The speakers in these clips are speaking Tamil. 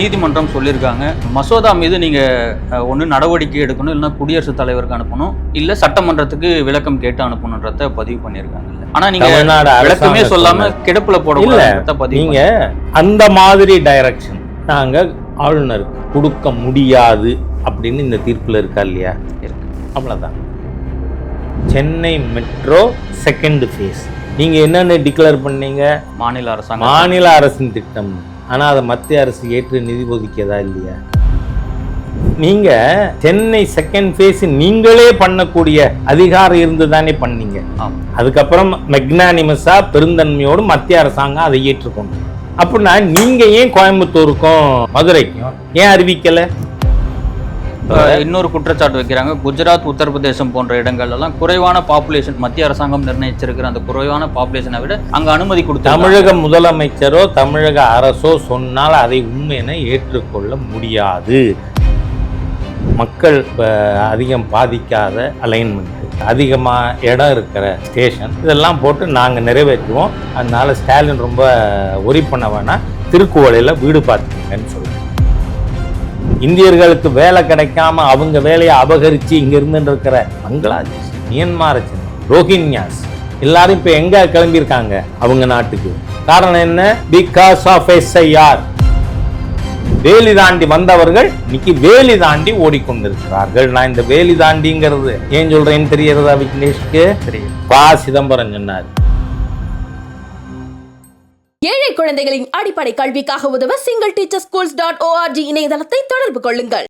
நீதிமன்றம் சொல்லியிருக்காங்க. மசோதா மீது நீங்கள் ஒன்று நடவடிக்கை எடுக்கணும் இல்லைன்னா குடியரசுத் தலைவருக்கு அனுப்பணும் இல்லை சட்டமன்றத்துக்கு விளக்கம் கேட்டு அனுப்பணுன்றத பதிவு பண்ணியிருக்காங்க. நீங்கள் தமிழ்நாடு விளக்கமே அரசாங்கம் சொல்லாம சொன்னது. கிடப்புல போடக்கூடாதுன்றத பதிவு நீங்க அந்த மாதிரி டைரக்ஷன் நாங்க ஆளுநருக்கு கொடுக்க முடியாது அப்படின்னு இந்த தீர்ப்புல இருக்கா இல்லையா? இருக்கு. அவ்வளவுதான். சென்னை மெட்ரோ செகண்ட் ஃபேஸ் நீங்க என்னென்ன டிக்ளேர் பண்ணீங்க? மாநில அரசாங்கம் மாநில அரசின் திட்டம். ஆனா அதை மத்திய அரசு ஏற்று நிதி ஒதுக்கியதா இல்லையா? நீங்க சென்னை செகண்ட் ஃபேஸ் நீங்களே பண்ணக்கூடிய அதிகாரம் இருந்து தானே பண்ணீங்க. அதுக்கப்புறம் மெக்னானிமஸா பெருந்தன்மையோடு மத்திய அரசாங்கம் அதை ஏற்றுக்கொண்டு அப்படின்னா நீங்க ஏன் கோயம்புத்தூருக்கும் மதுரைக்கும் ஏன் அறிவிக்கல? இன்னொரு குற்றச்சாட்டு வைக்கிறாங்க. குஜராத் உத்தரப்பிரதேசம் போன்ற இடங்கள் எல்லாம் குறைவான பாப்புலேஷன் மத்திய அரசாங்கம் நிர்ணயிச்சிருக்கிற அந்த குறைவான பாப்புலேஷனை விட அங்க அனுமதி கொடுத்து தமிழக முதலமைச்சரோ தமிழக அரசோ சொன்னால் அதை உண்மையென ஏற்றுக்கொள்ள முடியாது. மக்கள் இப்ப அதிகம் பாதிக்காத அலைன்மெண்ட் அதிகமாக இடம் இருக்கிற ஸ்டேஷன் இதெல்லாம் போட்டு நாங்கள் நிறைவேற்றுவோம். அதனால ஸ்டாலின் ரொம்ப ஒரி பண்ண வேணாம். திருக்குவளையில் வீடு பார்த்துக்கங்கன்னு சொல்லுவேன் இந்தியர்களுக்கு வேலை கிடைக்காம அவங்க வேலையை அபகரித்து இங்க இருந்துட்டு இருக்கிற பங்களாதேஷ் மியன்மாரை ரோஹின்யாஸ் எல்லாரும் இப்போ எங்க கிளம்பியிருக்காங்க அவங்க நாட்டுக்கு? காரணம் என்ன? பிகாஸ் ஆஃப் எஸ்ஐஆர் வேலி தாண்டி வந்தவர்கள் இன்னைக்கு வேலி தாண்டி ஓடிக்கொண்டிருக்கிறார்கள். நான் இந்த வேலி தாண்டிங்கிறது ஏன் சொல்றேன்னு தெரியறதா விக்னேஷ்க்கு? தெரியும். பா சிதம்பரம் சொன்னார். ஏழை குழந்தைகளின் அடிப்படை கல்விக்காக உதவ single teacher schools dot org இணையதளத்தை தொடர்பு கொள்ளுங்கள்.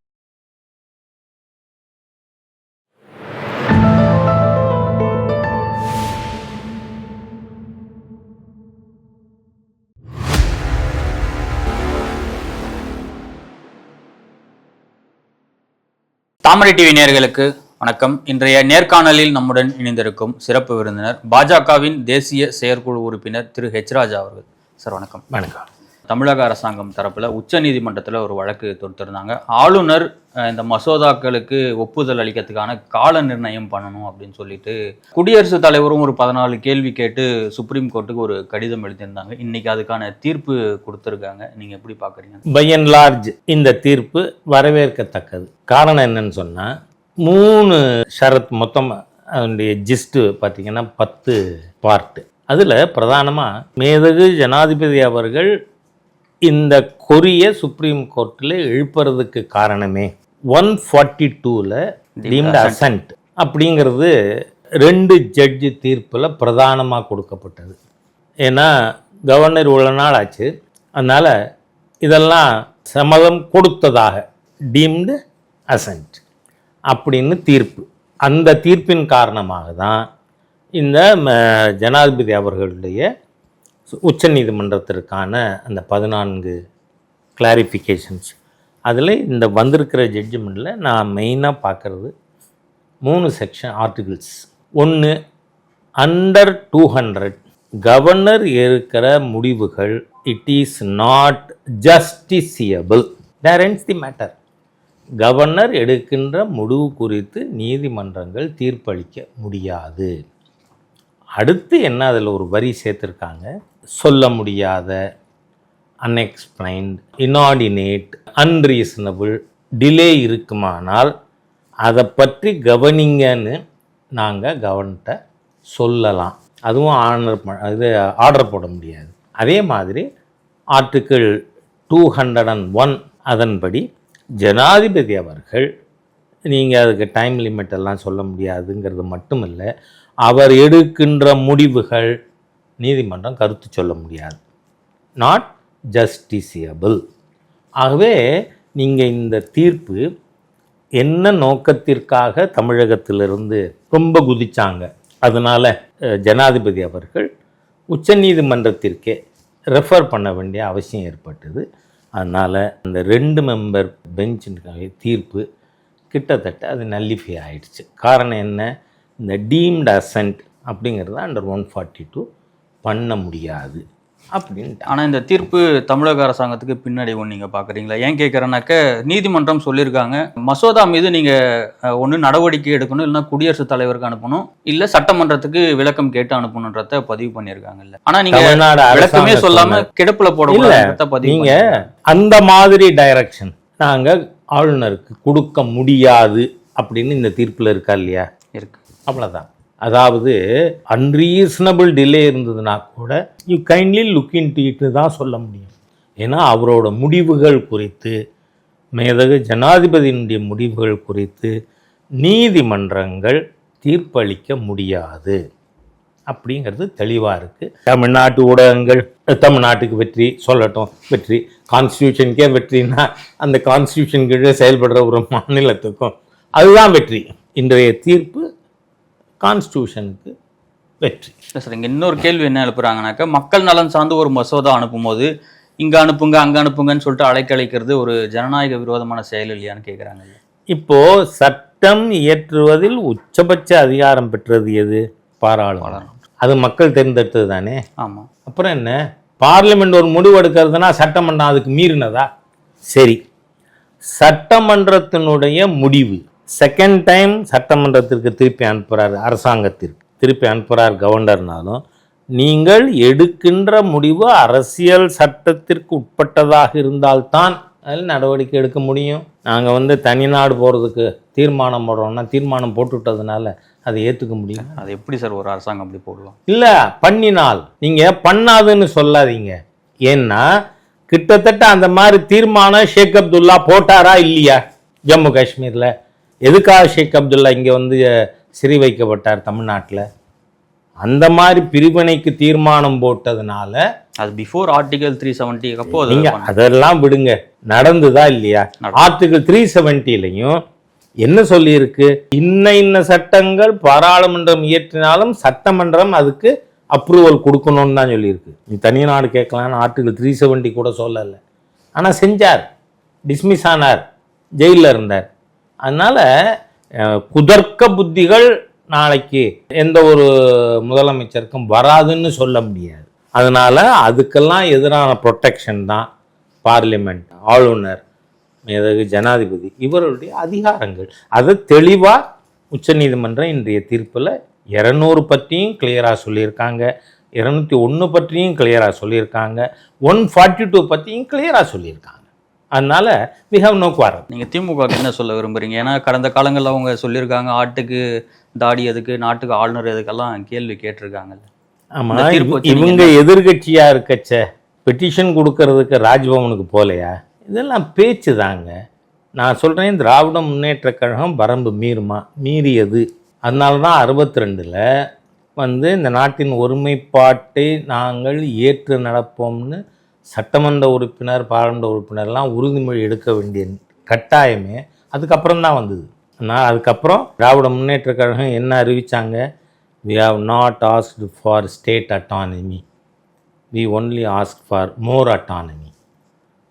தாமரை டிவி நேர்களுக்கு வணக்கம். இன்றைய நேர்காணலில் நம்முடன் இணைந்திருக்கும் சிறப்பு விருந்தினர் பாஜகவின் தேசிய செயற்குழு உறுப்பினர் திரு ஹெச் ராஜா அவர்கள். சார் வணக்கம். வணக்கம். தமிழக அரசாங்கம் தரப்புல உச்ச நீதிமன்றத்தில் ஒரு வழக்கு தொடுத்திருந்தாங்க. ஆளுநர் இந்த மசோதாக்களுக்கு ஒப்புதல் அளிக்கிறதுக்கான கால நிர்ணயம் பண்ணணும் அப்படின்னு சொல்லிட்டு குடியரசுத் தலைவரும் ஒரு பதினாலு கேள்வி கேட்டு சுப்ரீம் கோர்ட்டுக்கு ஒரு கடிதம் எழுதியிருந்தாங்க. இன்னைக்கு அதுக்கான தீர்ப்பு கொடுத்துருக்காங்க. நீங்க எப்படி பாக்குறீங்க? பை அண்ட் லார்ஜ் இந்த தீர்ப்பு வரவேற்கத்தக்கது. காரணம் என்னன்னு சொன்னால் மூணு ஷரத் மொத்தம் அதனுடைய ஜிஸ்ட்டு பார்த்தீங்கன்னா பத்து பார்ட்டு அதில் பிரதானமாக மேதகு ஜனாதிபதி அவர்கள் இந்த கொரிய சுப்ரீம் கோர்ட்டில் எழுப்புறதுக்கு காரணமே. ஒன் ஃபார்ட்டி டூவில் டீம்டு அசன்ட் அப்படிங்கிறது ரெண்டு ஜட்ஜு தீர்ப்பில் பிரதானமாக கொடுக்கப்பட்டது. ஏன்னா கவர்னர் இவ்வளோ நாள் ஆச்சு. அதனால் இதெல்லாம் சம்மதம் கொடுத்ததாக டீம்டு அசன்ட் அப்படின்னு தீர்ப்பு. அந்த தீர்ப்பின் காரணமாக தான் இந்த ம, ஜனாதிபதி அவர்களுடைய உச்ச நீதிமன்றத்திற்கான அந்த பதினான்கு கிளாரிஃபிகேஷன்ஸ் அதில் இந்த வந்திருக்கிற ஜட்ஜ்மெண்ட்டில் நான் மெயினாக பார்க்குறது மூணு செக்ஷன் ஆர்டிகிள்ஸ் ஒன்று அண்டர் டூ ஹண்ட்ரட் கவர்னர் இருக்கிற முடிவுகள் it is not justiciable there ends the matter governor எடுக்கின்ற முடிவு குறித்து நீதிமன்றங்கள் தீர்ப்பளிக்க முடியாது. அடுத்து என்ன அதில் ஒரு வரி சேர்த்துருக்காங்க? சொல்ல முடியாத அன்எக்ஸ்பிளைன்ட் இனார்டினேட் அன்ரீசனபிள் டிலே இருக்குமானால் அதை பற்றி கவனிங்கன்னு நாங்கள் கவர்ன்ட்ட சொல்லலாம். அதுவும் ஆர்டர் இது ஆர்டர் போட முடியாது. அதே மாதிரி article two hundred and one அதன்படி ஜனாதிபதி அவர்கள் நீங்கள் அதுக்கு டைம் லிமிட் எல்லாம் சொல்ல முடியாதுங்கிறது மட்டும் இல்லை அவர் எடுக்கின்ற முடிவுகள் நீதிமன்றம் கருத்து சொல்ல முடியாது. நாட் ஜஸ்டிசியபிள் ஆகவே நீங்கள் இந்த தீர்ப்பு என்ன நோக்கத்திற்காக தமிழகத்திலிருந்து ரொம்ப குதிச்சாங்க? அதனால் ஜனாதிபதி அவர்கள் உச்சநீதிமன்றத்திற்கே ரெஃபர் பண்ண வேண்டிய அவசியம் ஏற்பட்டது. அதனால் அந்த ரெண்டு மெம்பர் பெஞ்சினுக்காக தீர்ப்பு கிட்டத்தட்ட அது நல்லிஃபை ஆயிடுச்சு. காரணம் என்ன? இந்த டீம்டு அசன்ட் அப்படிங்கிறத அண்டர் ஒன் ஃபார்ட்டி டூ பண்ண முடியாது அப்படின்ட்டு ஆனா இந்த தீர்ப்பு தமிழக அரசாங்கத்துக்கு பின்னடைவு நீங்க பாக்குறீங்களா ஏன் கேட்கறேன்னாக்க நீதிமன்றம் சொல்லியிருக்காங்க மசோதா மீது நீங்க அஹ், ஒண்ணு நடவடிக்கை எடுக்கணும் இல்லைன்னா குடியரசுத் தலைவருக்கு அனுப்பணும் இல்ல சட்டமன்றத்துக்கு விளக்கம் கேட்டு அனுப்பணுன்றத பதிவு பண்ணியிருக்காங்கல்ல ஆனா நீங்க தமிழ்நாடு விளக்கமே அரசாங்கம் சொல்லாம சொன்னது. கிடப்புல போட பதிவு நீங்க பண்ணியிருக்காங்க. அந்த மாதிரி டைரக்ஷன் நாங்க ஆளுநருக்கு கொடுக்க முடியாது அப்படின்னு இந்த தீர்ப்புல இருக்கா இல்லையா அவ்வளோதான் அதாவது அன்ரீசனபிள் டிலே இருந்ததுன்னா கூட யூ கைண்ட்லி லுக் இன் டீட்டு தான் சொல்ல முடியும். ஏன்னா அவரோட முடிவுகள் குறித்து மேதகு ஜனாதிபதியினுடைய முடிவுகள் குறித்து நீதிமன்றங்கள் தீர்ப்பளிக்க முடியாது. அப்படிங்கிறது தெளிவாக இருக்குது தமிழ்நாட்டு ஊடகங்கள் தமிழ்நாட்டுக்கு வெற்றி சொல்லட்டும் வெற்றி. கான்ஸ்டியூஷனுக்கே வெற்றினா அந்த கான்ஸ்டியூஷன் கீழே செயல்படுற ஒரு மாநிலத்துக்கும் அதுதான் வெற்றி. இன்றைய தீர்ப்பு கான்ஸ்டியூஷனுக்கு வெற்றி. இல்ல சார் இங்க இன்னொரு கேள்வி என்ன எழுப்புறாங்கனாக்கா மக்கள் நலன் சார்ந்து ஒரு மசோதா அனுப்பும்போது இங்க அனுப்புங்க அங்க அனுப்புங்கன்னு சொல்லிட்டு அழைக்கழிக்கிறது ஒரு ஜனநாயக விரோதமான செயல் இல்லையான்னு கேக்குறாங்க இப்போ சட்டம் இயற்றுவதில் உச்சபட்ச அதிகாரம் பெற்றது எது? பாராளுமன்றம். அது மக்கள் தேர்ந்தெடுத்தது தானே? ஆமா. அப்புறம் என்ன? பார்லிமெண்ட் ஒரு முடிவு எடுக்கிறதுனா சட்டமன்றம் அதுக்கு மீறினதா? சரி. சட்டமன்றத்தினுடைய முடிவு செகண்ட் டைம் சட்டமன்றத்திற்கு திருப்பி அனுப்புகிறார் அரசாங்கத்திற்கு. திருப்பி அனுப்புகிறார் கவர்னர்னாலும் நீங்கள் எடுக்கின்ற முடிவு அரசியல் சட்டத்திற்கு உட்பட்டதாக இருந்தால்தான் அதில் நடவடிக்கை எடுக்க முடியும். நாங்கள் வந்து தனிநாடு போகிறதுக்கு தீர்மானம் போடுறோம்னா தீர்மானம் போட்டுவிட்டதுனால அதை ஏற்றுக்க முடியும். அது எப்படி சார் ஒரு அரசாங்கம் அப்படி போடலாம் இல்ல பண்ணினால். நீங்க பண்ணாதுன்னு சொல்லாதீங்க. ஏன்னா கிட்டத்தட்ட அந்த மாதிரி தீர்மானம் ஷேக் அப்துல்லா போட்டாரா இல்லையா? ஜம்மு காஷ்மீர்ல. எதுக்காக ஷேக் அப்துல்லா இங்க வந்து சிறை வைக்கப்பட்டார் தமிழ்நாட்டுல? அந்த மாதிரி பிரிவினைக்கு தீர்மானம் போட்டதுனால அது பிஃபோர் ஆர்டிகல் த்ரீ செவன்ட்டி அப்போ அது நீங்க பண்ண- அதெல்லாம் விடுங்க. நடந்துதா இல்லையா. ஆர்டிகல் த்ரீ செவன்ட்டிலையும் என்ன சொல்லியிருக்கு? இன்ன இன்ன சட்டங்கள் பாராளுமன்றம் இயற்றினாலும் சட்டமன்றம் அதுக்கு அப்ரூவல் கொடுக்கணும்னு தான் சொல்லியிருக்கு. நீ தனிநாடு கேட்கலான்னு ஆர்டிகல் த்ரீ செவன்ட்டி கூட சொல்லலை. ஆனால் செஞ்சார். டிஸ்மிஸ் ஆனார். ஜெயிலில் இருந்தார். அதனால் குதர்க்க புத்திகள் நாளைக்கு எந்த ஒரு முதலமைச்சருக்கும் வராதுன்னு சொல்ல முடியாது. அதனால் அதுக்கெல்லாம் எதிரான ப்ரொட்டெக்ஷன் தான் பார்லிமெண்ட் ஆளுநர் மேதகு ஜனாதிபதி இவர்களுடைய அதிகாரங்கள். அதை தெளிவாக உச்சநீதிமன்றம் இன்றைய தீர்ப்பில் இரநூறு பற்றியும் கிளியராக சொல்லியிருக்காங்க. இரநூத்தி ஒன்று பற்றியும் கிளியராக சொல்லியிருக்காங்க. ஒன் ஃபார்ட்டி டூ பற்றியும் கிளியராக சொல்லியிருக்காங்க. அதனால வி ஹவ் நோ குவாரம் நீங்க திமுக என்ன சொல்ல விரும்புறீங்க? ஏன்னா கடந்த காலங்கள்ல அவங்க சொல்லியிருக்காங்க ஆட்டுக்கு தாடி எதுக்கு நாட்டுக்கு ஆளுநர் எதுக்கெல்லாம் கேள்வி கேட்டிருக்காங்கல்ல. ஆமா இந்த தீர்ப்பு இவ- வச்சு நீங்க இவங்க எதிர்கட்சியா இருக்கச்ச பெட்டிஷன் கொடுக்கறதுக்கு ராஜ்பவனுக்கு போகலையா இதெல்லாம் பேச்சு தாங்க. நான் சொல்றேன் திராவிட முன்னேற்ற கழகம் வரம்பு மீறுமா மீறியது. அதனால தான் அறுபத்தி ரெண்டில் வந்து இந்த நாட்டின் ஒருமைப்பாட்டை நாங்கள் ஏற்று நடப்போம்னு சட்டமன்ற உறுப்பினர் பாராளுமன்ற உறுப்பினர்லாம் உறுதிமொழி எடுக்க வேண்டிய கட்டாயமே அதுக்கப்புறம் தான் வந்தது. நான் அதுக்கப்புறம் திராவிட முன்னேற்ற கழகம் என்ன அறிவிச்சாங்க? We have not asked for state autonomy. We only asked for more autonomy.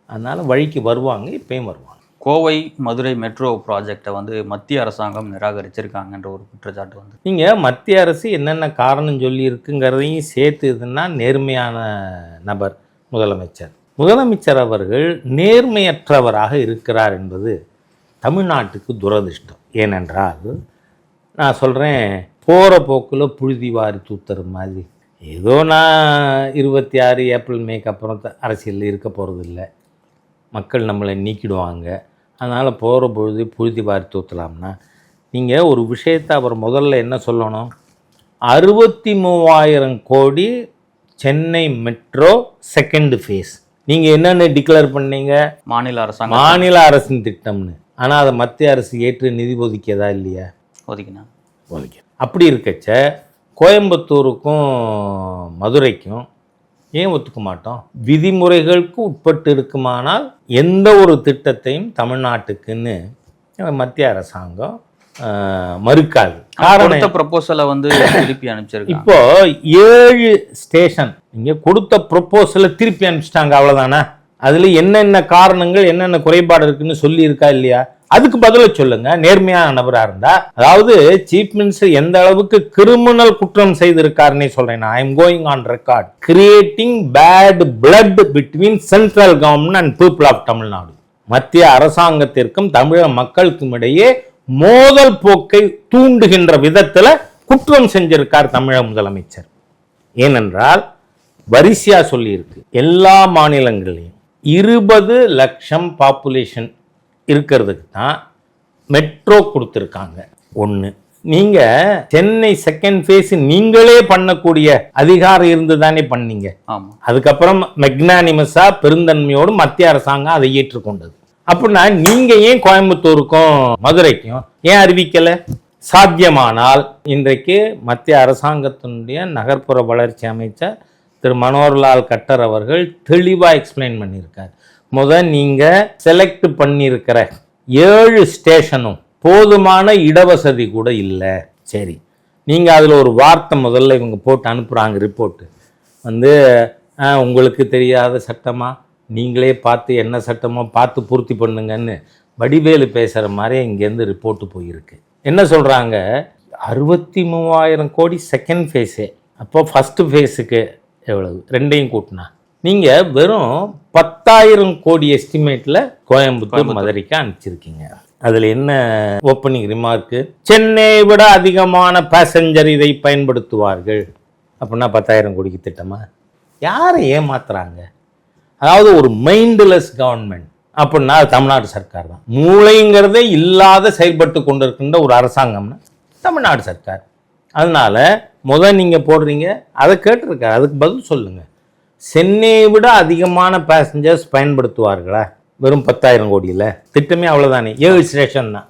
அதனால் வழிக்கு வருவாங்க இப்பயும் வருவாங்க. கோவை மதுரை மெட்ரோ ப்ராஜெக்டை வந்து மத்திய அரசாங்கம் நிராகரிச்சிருக்காங்கன்ற ஒரு குற்றச்சாட்டு வந்து. நீங்கள் மத்திய அரசு என்னென்ன காரணம் சொல்லி இருக்குங்கிறதையும் சேர்த்து இதுன்னா நேர்மையான நபர். முதலமைச்சர். முதலமைச்சர் அவர்கள் நேர்மையற்றவராக இருக்கிறார் என்பது தமிழ்நாட்டுக்கு துரதிர்ஷ்டம். ஏனென்றால் நான் சொல்கிறேன் போகிற போக்கில் புழுதி வாரி தூத்துற மாதிரி. ஏதோ நான் இருபத்தி ஆறு ஏப்ரல் மேக்கு அப்புறம் த- அரசியலில் இருக்க போகிறது இல்லை மக்கள் நம்மளை நீக்கிடுவாங்க. அதனால் போகிற பொழுது புழுதி வாரி தூத்தலாம்னா நீங்கள் ஒரு விஷயத்தை அவர் முதல்ல என்ன சொல்லணும்? அறுபத்தி மூவாயிரம் கோடி சென்னை மெட்ரோ செகண்ட் ஃபேஸ் நீங்கள் என்னென்ன டிக்ளேர் பண்ணீங்க? மாநில அரசாங்கம் மாநில அரசின் திட்டம்னு. ஆனால் அதை மத்திய அரசு ஏற்று நிதி ஒதுக்கியதா இல்லையா? ஒதுக்கினா. ஒதுக்கி. அப்படி இருக்கச்ச கோயம்புத்தூருக்கும் மதுரைக்கும் ஏன் ஒத்துக்க மாட்டோம்? விதிமுறைகளுக்கு உட்பட்டு இருக்குமானால் எந்த ஒரு திட்டத்தையும் தமிழ்நாட்டுக்குன்னு மத்திய அரசாங்கம் மறுக்காது. காரணம் கொடுத்த ப்ரப்போசலை வந்து திருப்பி அனுப்பிச்சிருக்காங்க இப்போ ஏழு ஸ்டேஷன் இங்க கொடுத்த ப்ரொப்போசலை திருப்பி அனுப்பிச்சிட்டாங்க அவ்வளவுதானே? அதுல என்னென்ன காரணங்கள் என்னென்ன குறைபாடு இருக்குன்னு சொல்லி இருக்கா இல்லையா? அதுக்கு பதில சொல்லுங்க. நேர்மையான நபரா இருந்தா. அதாவது சீஃப் மினிஸ்டர் எந்த அளவுக்கு கிரிமினல் குற்றம் செய்திருக்காருன்னே சொல்றேன் I am going on record creating bad blood between central government and people of Tamil Nadu மத்திய அரசாங்கத்திற்கும் தமிழக மக்களுக்கும் இடையே மோதல் போக்கை தூண்டுகின்ற விதத்துல குற்றம் செஞ்சிருக்கார் தமிழக முதலமைச்சர். ஏனென்றால் வரிசையா சொல்லியிருக்கு. எல்லா மாநிலங்களையும் இருபது லட்சம் பாப்புலேஷன் இருக்கிறதுக்கு தான் மெட்ரோ கொடுத்துருக்காங்க. ஒன்று நீங்க சென்னை செகண்ட் ஃபேஸ் நீங்களே பண்ணக்கூடிய அதிகாரம் இருந்து தானே பண்ணீங்க அதுக்கப்புறம் மெக்னானிமஸா பெருந்தன்மையோடு மத்திய அரசாங்கம் அதை ஏற்றுக்கொண்டது. அப்படின்னா நீங்க ஏன் கோயம்புத்தூருக்கும் மதுரைக்கும் ஏன் அறிவிக்கல? சாத்தியமானால் இன்றைக்கு மத்திய அரசாங்கத்தினுடைய நகர்ப்புற வளர்ச்சி அமைச்சர் திரு மனோகர்லால் கட்டர் அவர்கள் தெளிவாக எக்ஸ்பிளைன் பண்ணியிருக்கார். முத நீங்க செலக்ட் பண்ணியிருக்கிற ஏழு ஸ்டேஷனும் போதுமான இடவசதி கூட இல்லை. சரி. நீங்கள் அதில் ஒரு வார்த்தை முதல்ல இவங்க போட்டு அனுப்புகிறாங்க ரிப்போர்ட்டு வந்து உங்களுக்கு தெரியாத சட்டமாக நீங்களே பார்த்து என்ன சட்டமோ பார்த்து பூர்த்தி பண்ணுங்கன்னு வடிவேலு பேசுகிற மாதிரி இங்கேருந்து ரிப்போர்ட்டு போயிருக்கு. என்ன சொல்கிறாங்க அறுபத்தி மூவாயிரம் கோடி செகண்ட் ஃபேஸே அப்போ ஃபஸ்ட்டு ஃபேஸுக்கு எவ்வளவு? ரெண்டையும் கூட்டினா. நீங்கள் வெறும் பத்தாயிரம் கோடி எஸ்டிமேட்டில் கோயம்புத்தூர் மதுரைக்கு அனுப்பிச்சிருக்கீங்க. அதில் என்ன ஓப்பனிங் ரிமார்க்கு சென்னையை விட அதிகமான பேசஞ்சர் இதை பயன்படுத்துவார்கள். அப்படின்னா பத்தாயிரம் கோடிக்கு திட்டமா? யாரை ஏமாத்துறாங்க? அதாவது ஒரு மைண்ட்லெஸ் கவர்மெண்ட் அப்படின்னா தமிழ்நாடு சர்க்கார் தான். மூளைங்கிறதே இல்லாத செயல்பட்டு கொண்டிருக்கின்ற ஒரு அரசாங்கம்னா தமிழ்நாடு சர்க்கார். அதனால் முத நீங்கள் போடுறீங்க அதை கேட்டிருக்காரு. அதுக்கு பதில் சொல்லுங்கள் சென்னையை விட அதிகமான பேசஞ்சர்ஸ் பயன்படுத்துவார்களா? வெறும் பத்தாயிரம் கோடியில். திட்டமே அவ்வளோதானே ஏழு ஸ்டேஷன் தான்.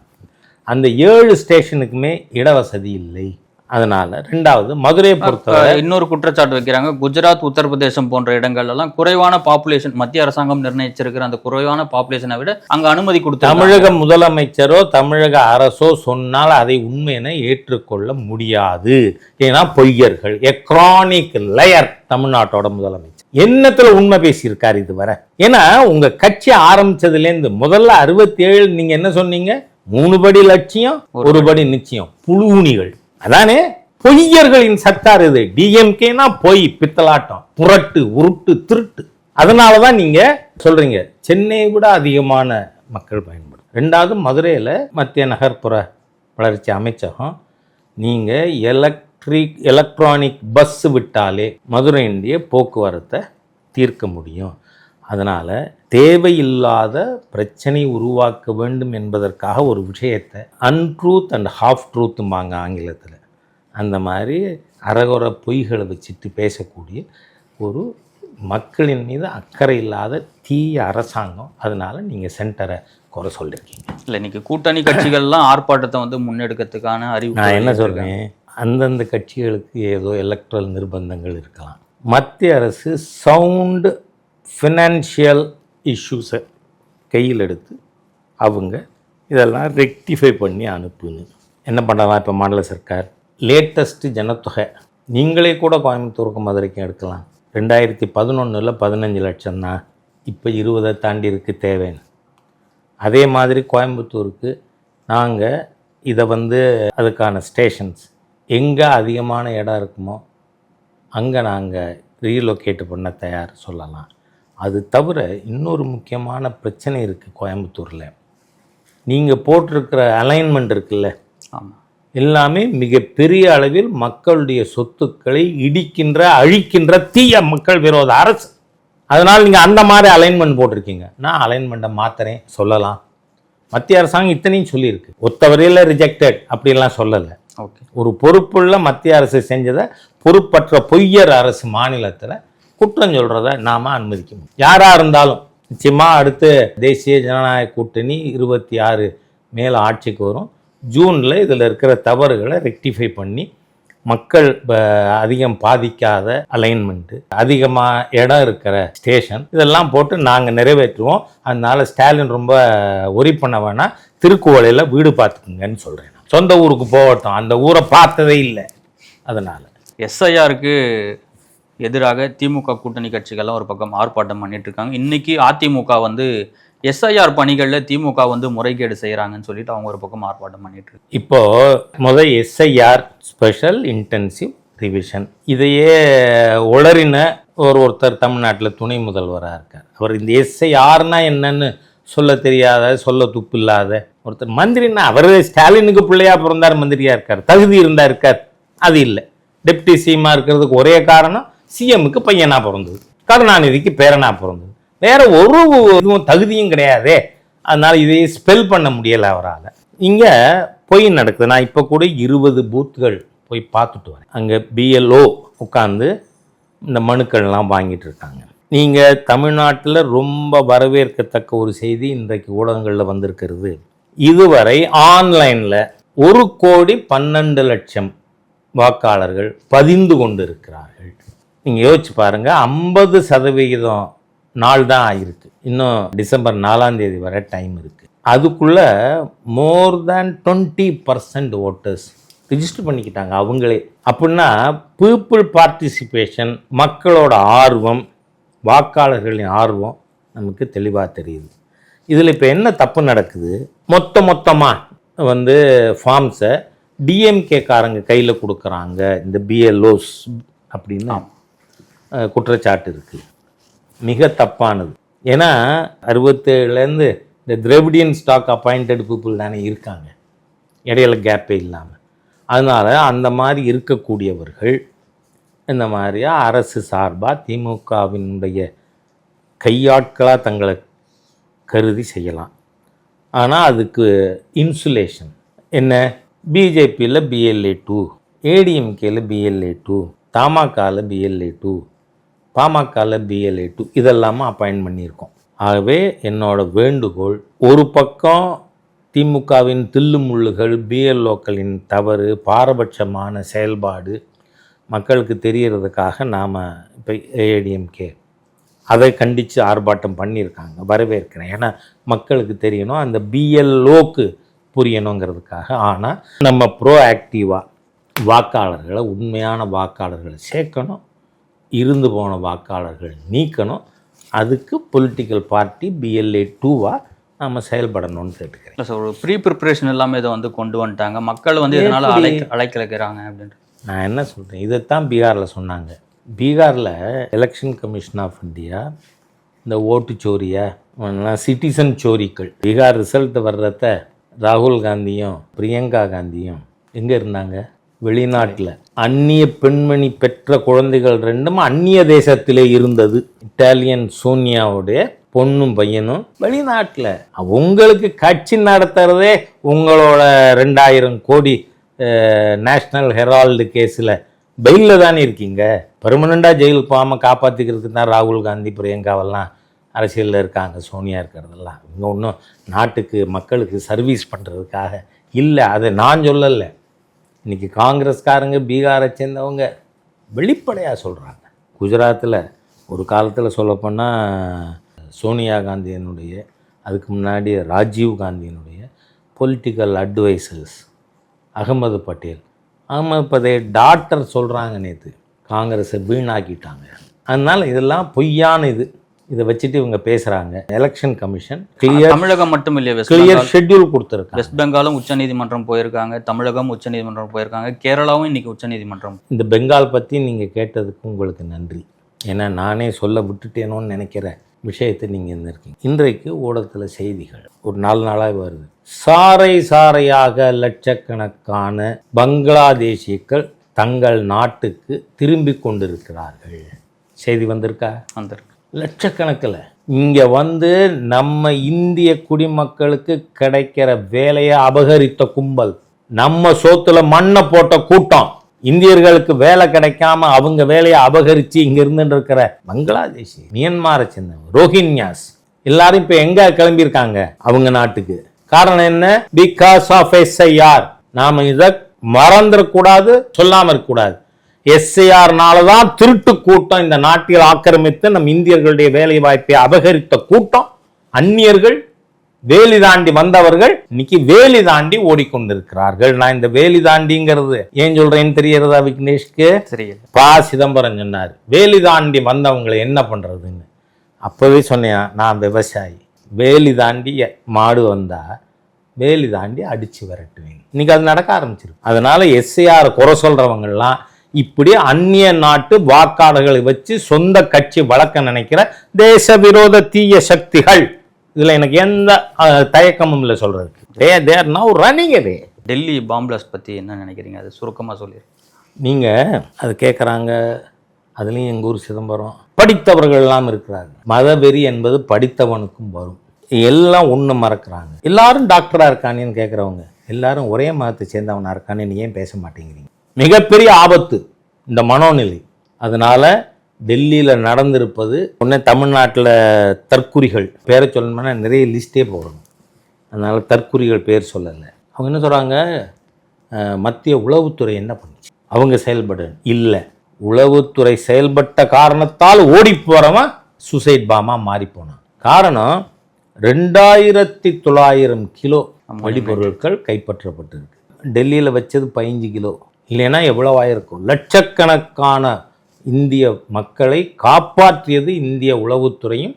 அந்த ஏழு ஸ்டேஷனுக்குமே இடவசதி இல்லை. அதனால ரெண்டாவது மதுரையை பொறுத்தவரை இன்னொரு குற்றச்சாட்டு வைக்கிறாங்க. குஜராத் உத்தரப்பிரதேசம் போன்ற இடங்கள்ல எல்லாம் குறைவான பாப்புலேஷன் மத்திய அரசாங்கம் நிர்ணயிச்சிருக்கிற அந்த குறைவான பாப்புலேஷனை விட அங்க அனுமதி கொடுத்து தமிழக முதலமைச்சரோ தமிழக அரசோ சொன்னால் அதை உண்மையென ஏற்றுக்கொள்ள முடியாது. ஏன்னா பொய்யர்கள். எக்ரானிக் லயர் தமிழ்நாட்டோட முதலமைச்சர். என்னத்துல உண்மை பேசியிருக்காரு இதுவரை? ஏன்னா உங்க கட்சி ஆரம்பிச்சதுலேருந்து முதல்ல அறுபத்தி ஏழு நீங்க என்ன சொன்னீங்க? மூணு படி லட்சியம் ஒரு படி. நிச்சயம். புழுவுனிகள் அதானே? பொய்யர்களின் சர்க்கார் இது. டிஎம்கேனா பொய் பித்தலாட்டம் புரட்டு உருட்டு திருட்டு. அதனால தான் நீங்க சொல்றீங்க. சென்னையை விட அதிகமான மக்கள் பயன்படும். ரெண்டாவது மதுரையில் மத்திய நகர்ப்புற வளர்ச்சி அமைச்சகம் நீங்கள் எலக்ட்ரிக் எலக்ட்ரானிக் பஸ் விட்டாலே மதுரையினுடைய போக்குவரத்தை தீர்க்க முடியும். அதனால் தேவையில்லாத பிரச்சனை உருவாக்க வேண்டும் என்பதற்காக ஒரு விஷயத்தை அன்ட்ரூத் அண்ட் ஹாஃப் ட்ரூத்தும்பாங்க ஆங்கிலத்தில். அந்த மாதிரி அறகுற பொய்களை வச்சுட்டு பேசக்கூடிய ஒரு மக்களின் மீது அக்கறை இல்லாத தீய அரசாங்கம் அதனால நீங்கள் சென்டரை குறை சொல்லியிருக்கீங்க இல்ல இன்னைக்கு கூட்டணி கட்சிகள்லாம் ஆர்ப்பாட்டத்தை வந்து முன்னெடுக்கிறதுக்கான அறிவு நான் என்ன சொல்கிறேன் அந்தந்த கட்சிகளுக்கு ஏதோ எலக்ட்ரல் நிர்பந்தங்கள் இருக்கலாம். மத்திய அரசு சவுண்டு ஃபினான்ஷியல் இஷ்யூஸை கையில் எடுத்து அவங்க இதெல்லாம் ரெக்டிஃபை பண்ணி அனுப்புன்னு. என்ன பண்ணலாம்? இப்போ மாநில சர்க்கார் லேட்டஸ்ட்டு ஜனத்தொகை. நீங்களே கூட கோயம்புத்தூருக்கு மதுரைக்கும் எடுக்கலாம். ரெண்டாயிரத்தி பதினொன்றில் பதினஞ்சு லட்சம் தான் இப்போ இருபதை தாண்டி இருக்கு தேவைன்னு. அதே மாதிரி கோயம்புத்தூருக்கு நாங்கள் இதை வந்து அதுக்கான ஸ்டேஷன்ஸ் எங்கே அதிகமான இடம் இருக்குமோ அங்கே நாங்கள் ரீலொக்கேட் பண்ண தயார் சொல்லலாம். அது தவிர இன்னொரு முக்கியமான பிரச்சனை இருக்குது கோயம்புத்தூரில். நீங்கள் போட்டிருக்கிற அலைன்மெண்ட் இருக்குல்ல? எல்லாமே மிகப்பெரிய அளவில் மக்களுடைய சொத்துக்களை இடிக்கின்ற அழிக்கின்ற தீய மக்கள் விரோத அரசு. அதனால் நீங்கள் அந்த மாதிரி அலைன்மெண்ட் போட்டிருக்கீங்க. நான் அலைன்மெண்ட்டை மாத்துறேன் சொல்லலாம். மத்திய அரசாங்கம் இத்தனையும் சொல்லியிருக்கு. ஒத்தவரையில் ரிஜெக்டட் அப்படிலாம் சொல்லலை. ஓகே. ஒரு பொறுப்புள்ள மத்திய அரசு செஞ்சதை பொறுப்பற்ற பொய்யர் அரசு மாநிலத்தில் குற்றம் சொல்கிறத நாம் அனுமதிக்க முடியும் யாராக இருந்தாலும் நிச்சயமாக அடுத்து தேசிய ஜனநாயக கூட்டணி இருபத்தி ஆறு மேலே ஆட்சிக்கு வரும். ஜூனில் இதில் இருக்கிற தவறுகளை ரெக்டிஃபை பண்ணி மக்கள் ப- அதிகம் பாதிக்காத அலைன்மெண்ட்டு அதிகமாக இடம் இருக்கிற ஸ்டேஷன் இதெல்லாம் போட்டு நாங்கள் நிறைவேற்றுவோம். அதனால ஸ்டாலின் ரொம்ப ஒரி பண்ண வேணாம் திருக்குவளையில் வீடு பார்த்துக்குங்கன்னு சொல்கிறேன் சொந்த ஊருக்கு போகட்டும். அந்த ஊரை பார்த்ததே இல்லை. அதனால். எஸ்ஐஆருக்கு எதிராக திமுக கூட்டணி கட்சிகள்லாம் ஒரு பக்கம் ஆர்ப்பாட்டம் பண்ணிட்டு இருக்காங்க. இன்னைக்கு அதிமுக வந்து எஸ்ஐஆர் பணிகளில் திமுக வந்து முறைகேடு செய்கிறாங்கன்னு சொல்லிட்டு அவங்க ஒரு பக்கம் ஆர்ப்பாட்டம் பண்ணிட்டு இருக்கு இப்போ முதல் எஸ்ஐஆர் ஸ்பெஷல் இன்டென்சிவ் ரிவிஷன். இதையே உளறின ஒரு ஒருத்தர் தமிழ்நாட்டில் துணை முதல்வராக இருக்கார். அவர் இந்த எஸ்ஐஆர்னா என்னன்னு சொல்ல தெரியாத சொல்ல துப்பு இல்லாத ஒருத்தர். மந்திரின்னா அவர் ஸ்டாலினுக்கு பிள்ளையா பிறந்தார் மந்திரியா இருக்கார். தகுதி இருந்தா இருக்கார். அது இல்லை. டெப்டி சிஎம்மா இருக்கிறதுக்கு ஒரே காரணம் சிஎம்முக்கு பையனா பிறந்தது. கருணாநிதிக்கு பேரனா பிறந்தது. வேற ஒரு இதுவும் தகுதியும் கிடையாதே. அதனால இதை ஸ்பெல் பண்ண முடியலை அவரால். இங்கே பொய் நடக்குது. நான் இப்போ கூட இருபது பூத்துகள் போய் பார்த்துட்டு வரேன். அங்கே பிஎல்ஓ உட்காந்து இந்த மனுக்கள்லாம் வாங்கிட்டு இருக்காங்க. நீங்கள் தமிழ்நாட்டில் ரொம்ப வரவேற்கத்தக்க ஒரு செய்தி இன்றைக்கு ஊடகங்களில் வந்திருக்கிறது. இதுவரை ஆன்லைனில் ஒரு கோடி பன்னெண்டு லட்சம் வாக்காளர்கள் பதிந்து கொண்டு இருக்கிறார்கள் நீங்கள் யோசிச்சு பாருங்கள் ஐம்பது சதவிகிதம் நாள் தான் ஆயிருக்கு. இன்னும் டிசம்பர் நாலாம் தேதி வரை டைம் இருக்குது அதுக்குள்ளே more than twenty percent voters register பண்ணிக்கிட்டாங்க அவங்களே. அப்படின்னா பீப்புள் பார்ட்டிசிபேஷன் மக்களோட ஆர்வம் வாக்காளர்களின் ஆர்வம் நமக்கு தெளிவாக தெரியுது. இதில் இப்போ என்ன தப்பு நடக்குது? மொத்த மொத்தமாக வந்து ஃபார்ம்ஸை டிஎம்கேக்காரங்க கையில் கொடுக்குறாங்க இந்த பிஎல்ஓஸ் அப்படின்னா. குற்றச்சாட்டு இருக்குது மிக தப்பானது. ஏன்னா அறுபத்தேழுலேருந்து இந்த திராவிடியன் ஸ்டாக் அப்பாயிண்டட் பீப்புள் தானே இருக்காங்க. இடையில கேப்பே இல்லாமல் அதனால் அந்த மாதிரி இருக்கக்கூடியவர்கள் இந்த மாதிரியா அரசு சார்பாக திமுகவினுடைய கையாட்களாக தங்களை கருதி செய்யலாம். ஆனால் அதுக்கு இன்சுலேஷன் என்ன? பிஜேபியில் பிஎல்ஏ டூ ஏடிஎம்கேல பிஎல்ஏ டூ தமாகாவில் பிஎல்ஏ டூ பாமகவில் பிஎல்ஏ டூ இதெல்லாமல் அப்பாயின்ட் பண்ணியிருக்கோம். ஆகவே என்னோட வேண்டுகோள் ஒரு பக்கம் திமுகவின் தில்லு முள்ளுகள் பிஎல்ஓக்களின் தவறு பாரபட்சமான செயல்பாடு மக்களுக்கு தெரியறதுக்காக நாம் இப்போ ஏடிஎம்கே அதை கண்டித்து ஆர்ப்பாட்டம் பண்ணியிருக்காங்க வரவேற்கிறேன். ஏன்னா மக்களுக்கு தெரியணும் அந்த பிஎல்ஓக்கு புரியணுங்கிறதுக்காக. ஆனால் நம்ம ப்ரோ ஆக்டிவாக வாக்காளர்களை உண்மையான வாக்காளர்களை சேர்க்கணும். இருந்து போன வாக்காளர்கள் நீக்கணும். அதுக்கு பொலிட்டிக்கல் பார்ட்டி பிஎல்ஏ டூவாக நம்ம செயல்படணும்னு கேட்டுக்கிறேன். இல்லை சார் ஒரு ப்ரீ ப்ரிப்பரேஷன் எல்லாமே இதை வந்து கொண்டு வந்துட்டாங்க. மக்கள் வந்து இதனால? அழைக்க அழைக்கலைக்கிறாங்க அப்படின்ட்டு. நான் என்ன சொல்கிறேன் இதைத்தான் பீகாரில் சொன்னாங்க. பீகாரில் எலெக்ஷன் கமிஷன் ஆஃப் இந்தியா இந்த ஓட்டு சோரியா சிட்டிசன் சோரிகள் பீகார் ரிசல்ட் வர்றத ராகுல் காந்தியும் பிரியங்கா காந்தியும் எங்கே இருந்தாங்க? வெளிநாட்டில். அந்நிய பெண்மணி பெற்ற குழந்தைகள் ரெண்டும் அந்நிய தேசத்திலே இருந்தது. இட்டாலியன் சோனியாவுடைய பொண்ணும் பையனும் வெளிநாட்டில். உங்களுக்கு கட்சி நடத்துறதே உங்களோட ரெண்டாயிரம் கோடி நேஷ்னல் ஹெரால்டு கேஸில். பெயிலில் தானே இருக்கீங்க? பெர்மனெண்ட்டாக ஜெயிலுக்கு போகாமல் காப்பாற்றிக்கிறதுக்கு தான் ராகுல் காந்தி பிரியங்காவெல்லாம் அரசியலில் இருக்காங்க சோனியா இருக்கிறதெல்லாம். இங்கே ஒன்றும் நாட்டுக்கு மக்களுக்கு சர்வீஸ் பண்ணுறதுக்காக இல்லை. அதை நான் சொல்லலை. இன்றைக்கி காங்கிரஸ்காரங்க பீகாரை சேர்ந்தவங்க வெளிப்படையாக சொல்கிறாங்க குஜராத்தில் ஒரு காலத்தில் சொல்லப்போனால் சோனியா காந்தியினுடைய அதுக்கு முன்னாடி ராஜீவ் காந்தியினுடைய political advisers Ahmed Patel. Ahmed Patel doctor சொல்கிறாங்க நேற்று காங்கிரஸை வீணாக்கிட்டாங்க. அதனால் இதெல்லாம் பொய்யான இது. இதை வச்சுட்டு இவங்க பேசுகிறாங்க எலெக்ஷன் கமிஷன் கிளியர் தமிழகம் மட்டும் இல்லையா கிளியர் ஷெட்யூல் கொடுத்துருக்காங்க. வெஸ்ட் பெங்காலும் உச்சநீதிமன்றம் போயிருக்காங்க. தமிழகம் உச்சநீதிமன்றம் போயிருக்காங்க. கேரளாவும் இன்னைக்கு உச்சநீதிமன்றம் இந்த பெங்கால் பற்றி நீங்கள் கேட்டதுக்கு உங்களுக்கு நன்றி. ஏன்னா நானே சொல்ல விட்டுட்டேனோன்னு நினைக்கிற விஷயத்தை நீங்கள் இருந்திருக்கீங்க. இன்றைக்கு ஊடகத்தில் செய்திகள் ஒரு நாலு நாளாக வருது. சாறை சாறையாக லட்சக்கணக்கான பங்களாதேஷியர்கள் தங்கள் நாட்டுக்கு திரும்பி கொண்டிருக்கிறார்கள். செய்தி வந்திருக்கா? வந்திருக்கு. லட்சக்கணக்கில். இங்கே வந்து நம்ம இந்திய குடிமக்களுக்கு கிடைக்கிற வேலையை அபகரித்த கும்பல். நம்ம சோத்துல மண்ணை போட்ட கூட்டம். இந்தியர்களுக்கு வேலை கிடைக்காம அவங்க வேலையை அபகரித்து இங்கே இருந்துருக்கிற இருக்கிற பங்களாதேஷி மியன்மாரை சேர்ந்தவங்க ரோஹின்யாஸ். எல்லாரும் இப்போ எங்கே கிளம்பியிருக்காங்க அவங்க நாட்டுக்கு? காரணம் என்ன? பிகாஸ் ஆஃப் எஸ்ஐஆர் நாம் இதை மறந்துடக்கூடாது சொல்லாமல் இருக்கக்கூடாது. எஸ்ஐஆர்னால தான் திருட்டு கூட்டம். இந்த நாட்டில் ஆக்கிரமித்து நம் இந்தியர்களுடைய வேலை வாய்ப்பை அபகரித்த கூட்டம். அந்நியர்கள் வேலி தாண்டி வந்தவர்கள் இன்னைக்கு வேலி தாண்டி ஓடிக்கொண்டிருக்கிறார்கள். நான் இந்த வேலி தாண்டிங்கிறது ஏன் சொல்றேன்னு தெரியறதா விக்னேஷ்க்கு? தெரியல. பா. சிதம்பரம் சொன்னார் வேலி தாண்டி வந்தவங்களை என்ன பண்றதுன்னு? அப்பவே சொன்னேன் நான் விவசாயி. வேலி தாண்டி மாடு வந்தா வேலி தாண்டி அடிச்சு விரட்டுவீங்க இன்னைக்கு அது நடக்க ஆரம்பிச்சிருக்கு. அதனால எஸ்ஐஆர் குறை சொல்றவங்கெல்லாம் இப்படி அந்நிய நாட்டு வாக்காளர்களை வச்சு சொந்த கட்சி வளர்க்க நினைக்கிற தேச விரோத தீய சக்திகள். இதுல எனக்கு எந்த தயக்கமும் இல்லை சொல்றதுக்கு. தே தேர் நவ் ரன்னிங் அது டெல்லி பாம்பிளாஸ்ட் பற்றி என்ன நினைக்கிறீங்க? அது சுருக்கமாக சொல்லி நீங்கள் அது கேட்குறாங்க அதுலேயும் எங்கள் ஊர் சிதம்பரம். படித்தவர்கள் எல்லாம் இருக்கிறாங்க. மதவெறி என்பது படித்தவனுக்கும் வரும். எல்லாம் ஒன்று மறக்கிறாங்க. எல்லாரும் டாக்டராக இருக்கானேன்னு கேட்குறவங்க எல்லாரும் ஒரே மதத்தை சேர்ந்தவனா இருக்கானேன்னு ஏன் பேச மாட்டேங்கிறீங்க? மிகப்பெரிய ஆபத்து இந்த மனோநிலை. அதனால டெல்லியில் நடந்திருப்பது உடனே தமிழ்நாட்டில் தற்குறிகள் பேரை சொல்லணும்னா நிறைய லிஸ்ட்டே போடணும். அதனால் தற்குறிகள் பேர் சொல்லலை. அவங்க என்ன சொல்கிறாங்க மத்திய உளவுத்துறை என்ன பண்ணுச்சு? அவங்க செயல்பட இல்லை. உளவுத்துறை செயல்பட்ட காரணத்தால் ஓடி போகிறவன் சூசைட் பாமா மாறி போனான். காரணம் ரெண்டாயிரத்தி தொள்ளாயிரம் கிலோ வெடிபொருட்கள் கைப்பற்றப்பட்டிருக்கு. டெல்லியில் வச்சது பதினஞ்சு கிலோ. இல்லைன்னா எவ்வளோ ஆயிருக்கும் லட்சக்கணக்கான இந்திய மக்களை காப்பாற்றியது இந்திய உளவுத்துறையும்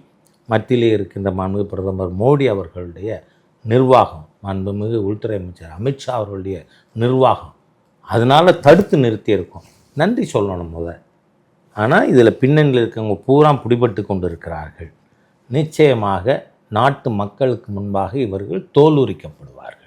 மத்தியிலே இருக்கின்ற மாண்புமிகு பிரதமர் மோடி அவர்களுடைய நிர்வாகம் மாண்புமிகு உள்துறை அமைச்சர் அமித்ஷா அவர்களுடைய நிர்வாகம். அதனால் தடுத்து நிறுத்தியிருக்கோம். நன்றி சொல்லணும் முத. ஆனால் இதில் பின்னணியில் இருக்கவங்க பூரா பிடிபட்டு கொண்டு இருக்கிறார்கள் நிச்சயமாக நாட்டு மக்களுக்கு முன்பாக இவர்கள் தோலுரிக்கப்படுவார்கள்